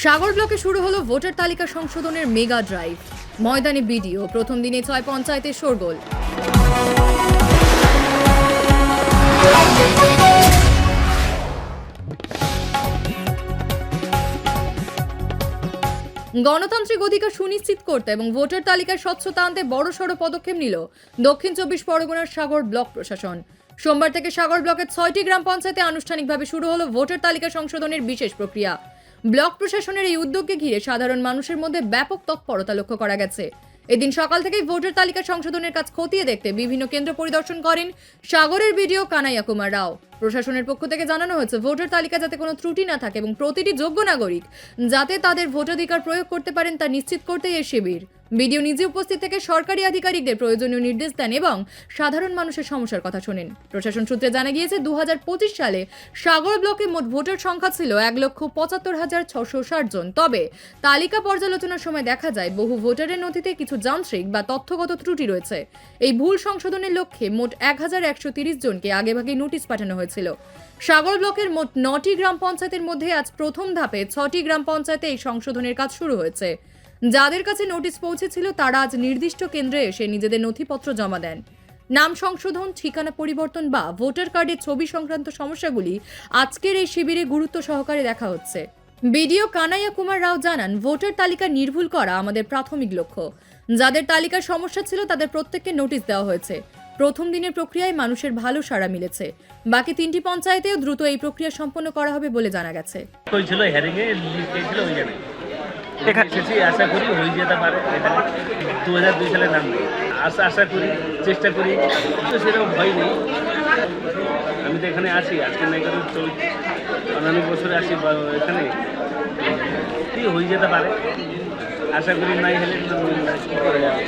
সাগর ব্লকে শুরু হলো ভোটার তালিকা সংশোধনের মেগা ড্রাইভ। ময়দানে বিডিও, প্রথম দিনে ছয় পঞ্চায়েতের শোরগোল। গণতান্ত্রিক অধিকার সুনিশ্চিত করতে এবং ভোটার তালিকার স্বচ্ছতা আনতে বড়সড় পদক্ষেপ নিল দক্ষিণ চব্বিশ পরগনার সাগর ব্লক প্রশাসন। সোমবার থেকে সাগর ব্লকের ছয়টি গ্রাম পঞ্চায়েতে আনুষ্ঠানিকভাবে শুরু হলো ভোটার তালিকা সংশোধনের বিশেষ প্রক্রিয়া। ব্লক প্রশাসনের এই উদ্যোগকে ঘিরে সাধারণ মানুষের মধ্যে ব্যাপক তৎপরতা লক্ষ্য করা গেছে। এদিন সকাল থেকেই ভোটার তালিকা সংশোধনের কাজ খতিয়ে দেখতে বিভিন্ন কেন্দ্র পরিদর্শন করেন সাগরের ভিডিও কানাইয়া কুমার রাও। প্রশাসনের পক্ষ থেকে জানানো হয়েছে, ভোটার তালিকা যাতে কোনো ত্রুটি না থাকে এবং প্রতিটি যোগ্য নাগরিক যাতে তাদের ভোটাধিকার প্রয়োগ করতে পারেন তা নিশ্চিত করতে এই শিবির। বিডিও নিজে উপস্থিত থেকে সরকারি আধিকারিকদের প্রয়োজনীয় নির্দেশ দেন এবং সাধারণ মানুষের সমস্যার কথা শোনেন। প্রশাসন সূত্রে জানা গিয়েছে দু হাজার পঁচিশ সালে সাগর ব্লকে মোট ভোটার সংখ্যা ছিল এক লক্ষ পঁচাত্তর হাজার ছশো ষাট জন। তবে তালিকা পর্যালোচনার সময় দেখা যায়, বহু ভোটারের নথিতে কিছু যান্ত্রিক বা তথ্যগত ত্রুটি রয়েছে। এই ভুল সংশোধনের লক্ষ্যে মোট এক হাজার একশো তিরিশ জনকে আগেভাগে নোটিশ পাঠানো হয়েছিল। সাগর ব্লকের মোট নটি গ্রাম পঞ্চায়েতের মধ্যে আজ প্রথম ধাপে ছটি গ্রাম পঞ্চায়েতে এই সংশোধনের কাজ শুরু হয়েছে। যাদের কাছে নোটিশ পৌঁছেছিল, তারা আজ নির্দিষ্ট কেন্দ্রে এসে নিজেদের নথিপত্র জমা দেন। নাম সংশোধন, ঠিকানা পরিবর্তন বা ভোটার কার্ডের ছবি সংক্রান্ত সমস্যাগুলি আজকের এই শিবিরে গুরুত্ব সহকারে দেখা হচ্ছে। বিডিও কানাইয়া কুমার রাও জানান, ভোটার তালিকা নির্ভুল করা আমাদের প্রাথমিক লক্ষ্য। যাদের তালিকার সমস্যা ছিল, তাদের প্রত্যেককে নোটিশ দেওয়া হয়েছে। প্রথম দিনের প্রক্রিয়ায় মানুষের ভালো সাড়া মিলেছে। বাকি তিনটি পঞ্চায়েতেও দ্রুত এই প্রক্রিয়া সম্পন্ন করা হবে বলে জানা গেছে। হয়েছিল হ্যারিং এ ছিল ওই জায়গায় এসেছি আশা করি হয়ে যেতে পারে। দু হাজার দুই সালে নাম নেই। আশা আশা করি চেষ্টা করি কিন্তু সেরকম ভয় নেই আমি তো এখানে আছি আজকে নাই করে চল অন্যান্য বছরে আসি এখানে। কি হয়ে যেতে পারে? আশা করি নাই হলে কি করে যাবে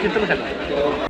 কীর্তন খেলা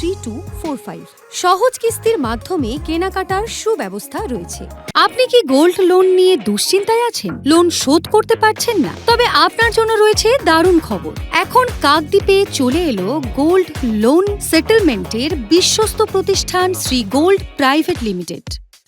three two four five সহজ কিস্তির মাধ্যমে কেনাকাটার সুব্যবস্থা রয়েছে। আপনি কি গোল্ড লোন নিয়ে দুশ্চিন্তায় আছেন? লোন শোধ করতে পারছেন না? তবে আপনার জন্য রয়েছে দারুণ খবর। এখন কাকদ্বীপে চলে এলো গোল্ড লোন সেটেলমেন্টের বিশ্বস্ত প্রতিষ্ঠান শ্রী গোল্ড প্রাইভেট লিমিটেড।